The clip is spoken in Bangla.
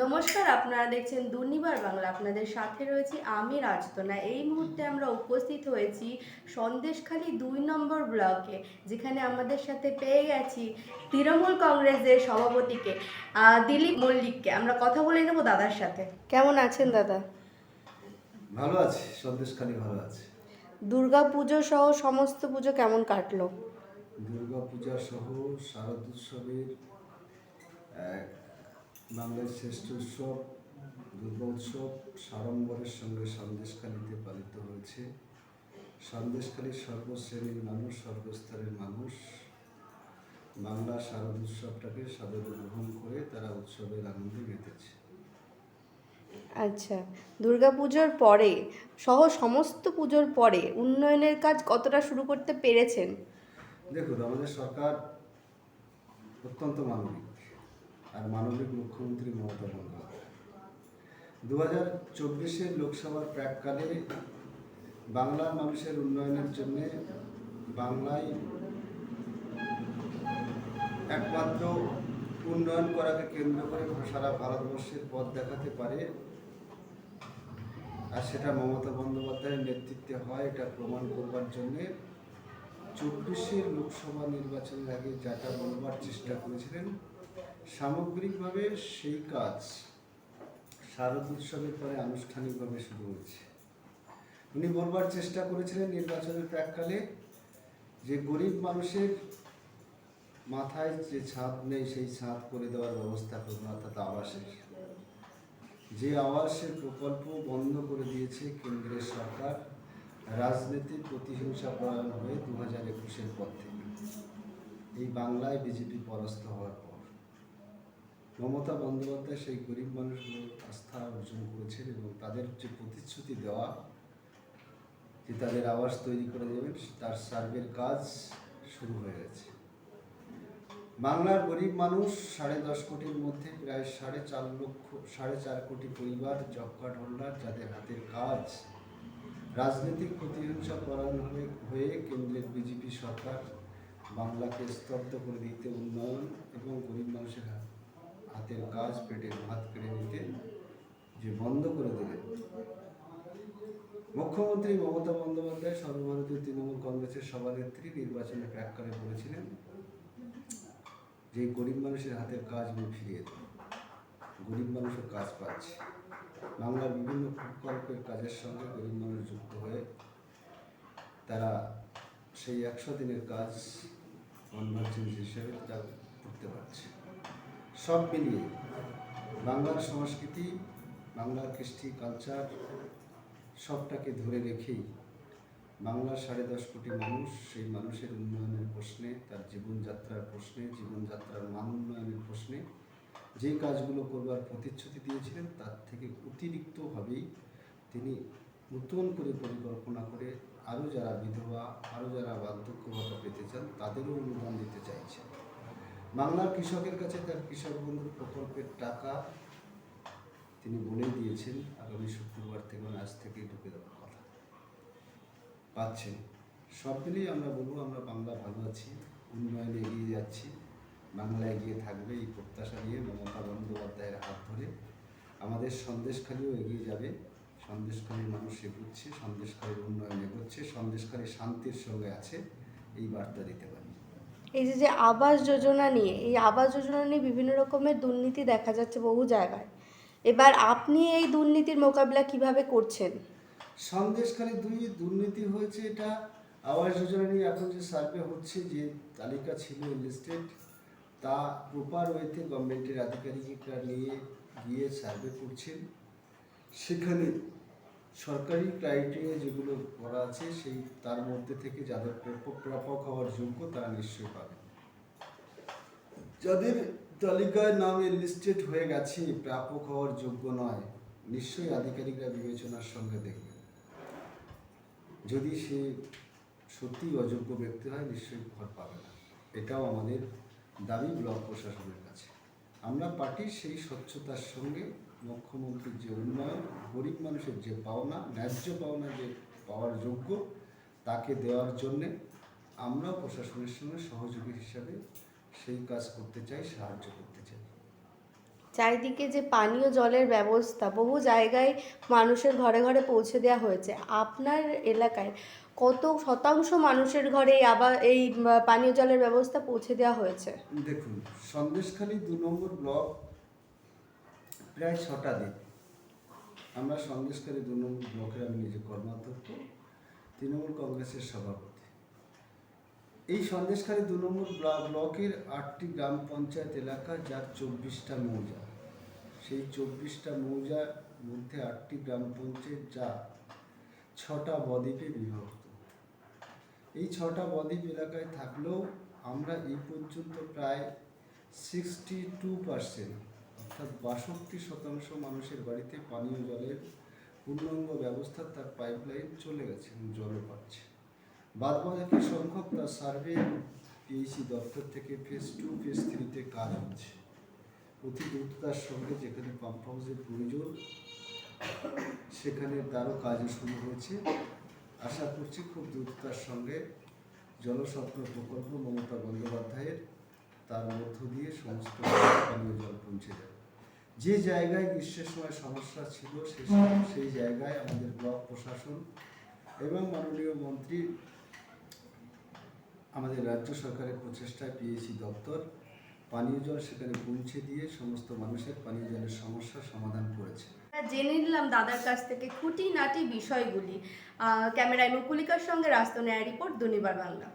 নমস্কার আপনারা দেখছেন দুর্নিবার বাংলা। আপনাদের সাথে রয়েছি আমি রাজতনা। এই মুহূর্তে আমরা উপস্থিত হয়েছি সন্দেশখালী দুই নম্বর ব্লকে যেখানে আমাদের সাথে পেয়ে গেছি তৃণমূল কংগ্রেসের সভাপতিকে দিলীপ মল্লিককে। আমরা কথা বলে নেব দাদার সাথে। কেমন আছেন দাদা? ভালো আছে সন্দেশখালী ভালো আছে। দুর্গা পুজো সহ সমস্ত পুজো কেমন কাটলো? দুর্গা পূজা সহ শারদ উৎসবের বাংলার শ্রেষ্ঠ উৎসব দুর্গা উৎসব সাড়ম্বরের সঙ্গে সন্দেশখালীতে পালিত হয়েছে। সন্দেশখালীর সর্বশ্রেণীর মানুষ সর্বস্তরের মানুষ। বাংলা শারদ উৎসবটাকে সাদরে গ্রহণ করে তারা উৎসবের আনন্দে মেতেছে। আচ্ছা দুর্গা পুজোর পরে সহ সমস্ত পুজোর পরে উন্নয়নের কাজ কতটা শুরু করতে পেরেছেন? দেখুন আমাদের সরকার অত্যন্ত মানবিক। আর মানবিক মুখ্যমন্ত্রী মমতা বন্দ্যোপাধ্যায়। দু হাজার লোকসভার প্রাককালে বাংলার মানুষের উন্নয়নের জন্য বাংলায় একমাত্র উন্নয়ন করাকে কেন্দ্র করে সারা ভারতবর্ষের পথ দেখাতে পারে, আর সেটা মমতা বন্দ্যোপাধ্যায়ের নেতৃত্বে হয়, এটা প্রমাণ করবার জন্যে। চব্বিশের লোকসভা নির্বাচনের আগে যাটা বলবার চেষ্টা করেছিলেন সামগ্রিকভাবে সেই কাজ শারদ উৎসবের পরে আনুষ্ঠানিকভাবে শুরু হয়েছে। উনি বলবার চেষ্টা করেছিলেন নির্বাচনের প্রাককালে যে গরিব মানুষের মাথায় যে ছাদ নেই, সেই ছাদ করে দেওয়ার ব্যবস্থা করব অর্থাৎ আবাসের। যে আবাসের প্রকল্প বন্ধ করে দিয়েছে কেন্দ্রের সরকার রাজনীতি প্রতিহিংসা পরায়ণ হয়ে দু হাজার একুশের পর থেকে। এই বাংলায় বিজেপি পরাস্ত হওয়ার পর। মমতা বন্দ্যোপাধ্যায় সেই গরিব মানুষগুলোর আস্থা অর্জন করেছেন এবং তাদের যে প্রতিশ্রুতি দেওয়া, যে তাদের আবাস তৈরি করে দেবেন, তার সার্ভের কাজ শুরু হয়ে গেছে। বাংলার গরিব মানুষ সাড়ে দশ কোটির মধ্যে প্রায় সাড়ে চার লক্ষ, সাড়ে চার কোটি পরিবার, জব হোল্ডার, যাদের হাতের কাজ, রাজনৈতিক প্রতিহিংসা পরায়ণ হয়ে কেন্দ্রের বিজেপি সরকার বাংলাকে স্তব্ধ করে দিতে উন্নয়ন এবং গরিব মানুষের হা- হাতের কাজ পেটের ভাত কেড়ে নিতে যে বন্ধ করে দিলেন। মুখ্যমন্ত্রী মমতা বন্দ্যোপাধ্যায় সর্বভারতীয় তৃণমূল কংগ্রেসের সভানেত্রী নির্বাচনে প্রাককালে বলেছিলেন যে গরিব মানুষের হাতের কাজ আমি ফিরিয়ে দেব। গরিব মানুষও কাজ পাচ্ছে। বাংলার বিভিন্ন প্রকল্পের কাজের সঙ্গে গরিব মানুষ যুক্ত হয়ে তারা সেই একশো দিনের কাজ কনভার্জেন্স হিসেবে তারা করতে পারছে। সব মিলিয়ে বাংলার সংস্কৃতি, বাংলার কৃষ্টি কালচার সবটাকে ধরে রেখেই বাংলার সাড়ে দশ কোটি মানুষ সেই মানুষের উন্নয়নের প্রশ্নে, তার জীবনযাত্রার প্রশ্নে, জীবনযাত্রার মান উন্নয়নের প্রশ্নে যে কাজগুলো করবার প্রতিশ্রুতি দিয়েছিলেন, তার থেকে অতিরিক্তভাবেই তিনি নতুন করে পরিকল্পনা করে আরও যারা বিধবা, আরও যারা বার্ধক্য ভাতা পেতে চান, তাদেরও অনুদান দিতে চাইছেন। বাংলার কৃষকের কাছে তার কৃষক বন্ধু প্রকল্পের টাকা তিনি বলে দিয়েছেন, আগামী শুক্রবার থেকে আজ থেকেই ঢুকে দেওয়ার কথা। পাচ্ছেন। সব মিলিয়ে আমরা বলব, আমরা বাংলা ভালো আছি, উন্নয়নে এগিয়ে যাচ্ছি। বাংলা এগিয়ে থাকবে এই প্রত্যাশা নিয়ে মমতা বন্দ্যোপাধ্যায়ের হাত ধরে। আমাদের সন্দেশখালিও এগিয়ে যাবে। সন্দেশখালীর মানুষ এগোচ্ছে, সন্দেশখালীর উন্নয়ন এগোচ্ছে, সন্দেশখালী শান্তির সঙ্গে আছে, এই বার্তা দিতে পারি। এই যে যে আবাস যোজনা নিয়ে, এই আবাস যোজনা নিয়ে বিভিন্ন রকমের দুর্নীতি দেখা যাচ্ছে বহু জায়গায়। এবার আপনি এই দুর্নীতির মোকাবিলা কীভাবে করছেন? সন্দেশখালী দুই দুর্নীতি হয়েছে এটা। আবাস যোজনা নিয়ে এখন যে সার্ভে হচ্ছে, যে তালিকা ছিল লিস্টেড তা প্রপার ওয়েতে গভর্নমেন্টের আধিকারিকরা নিয়ে গিয়ে সার্ভে করছেন। সেখানে সরকারি ক্রাইটেরিয়া যেগুলো করা আছে, সেই তার মধ্যে থেকে যাদের প্রাপক হওয়ার যোগ্য, তারা নিশ্চয়ই পাবে যাদের তালিকায় নামে লিস্টেড হয়ে গেছে, প্রাপক হওয়ার যোগ্য নয়, নিশ্চয়ই আধিকারিকরা বিবেচনার সঙ্গে দেখবে যদি সে সত্যি অযোগ্য ব্যক্তি হয়, নিশ্চয়ই ঘর পাবে না। এটাও আমাদের দাবি ব্লক প্রশাসনের কাছে। আমরা পার্টির সেই স্বচ্ছতার সঙ্গে মুখ্যমন্ত্রীর যে উন্নয়ন গরিব মানুষের যে পাওনা ন্যায্য পাওনা যে পাওয়ার যোগ্য তাকে দেওয়ার জন্যে আমরা প্রশাসনের সঙ্গে সহযোগী হিসাবে সেই কাজ করতে চাই সাহায্য করতে চাই। চারিদিকে যে পানীয় জলের ব্যবস্থা বহু জায়গায় মানুষের ঘরে ঘরে পৌঁছে দেওয়া হয়েছে। আপনার এলাকায় কত শতাংশ মানুষের ঘরে আবার এই পানীয় জলের ব্যবস্থা পৌঁছে দেওয়া হয়েছে? দেখুন সন্দেশখালী দু নম্বর ব্লক প্রায় ছটা দিন। আমরা সন্দেশখালী দু নম্বর ব্লকের আমি নিজে কর্মাধ্যক্ষ, তৃণমূল কংগ্রেসের সভাপতি। এই সন্দেশখালী দু নম্বর ব্লক- ব্লকের আটটি গ্রাম পঞ্চায়েত এলাকা, যার চব্বিশটা মৌজা। সেই চব্বিশটা মৌজার মধ্যে আটটি গ্রাম পঞ্চায়েত, যা ছটা বদ্বীপে বিভক্ত। এই ছটা বদ্বীপ এলাকায় থাকলেও আমরা এই পর্যন্ত প্রায় সিক্সটি টু পার্সেন্ট অর্থাৎ বাষট্টি শতাংশ মানুষের বাড়িতে পানীয় জলের পূর্ণাঙ্গ ব্যবস্থা তার পাইপলাইন চলে গেছে জলও পাচ্ছে। বাদ বাকি সংখ্যক তার সার্ভে পিএইচি দপ্তর থেকে ফেজ টু ফেজ থ্রিতে কাজ হচ্ছে। অতি দ্রুততার সঙ্গে যেখানে পাম্প হাউসের প্রয়োজন, সেখানে তারও কাজও শুরু হয়েছে। আশা করছি খুব দ্রুততার সঙ্গে জলস্বপ্ন প্রকল্প মমতা বন্দ্যোপাধ্যায়ের তার মধ্য দিয়ে সমস্ত পানীয় জল পৌঁছে যাবে। যে জায়গায় গ্রীষ্মের সময় সমস্যা ছিল সে সম- সেই জায়গায় আমাদের ব্লক প্রশাসন এবং মাননীয় মন্ত্রী আমাদের রাজ্য সরকারের প্রচেষ্টায় পিএইচি দপ্তর পানীয় জল সেখানে পৌঁছে দিয়ে সমস্ত মানুষের পানীয় জলের সমস্যার সমাধান করেছে। আমরা জেনে নিলাম দাদার কাছ থেকে খুঁটিনাটি বিষয়গুলি। আহ, ক্যামেরায় মুকুলিকার সঙ্গে রাস্তনায়া রিপোর্ট দুনিবার বাংলা।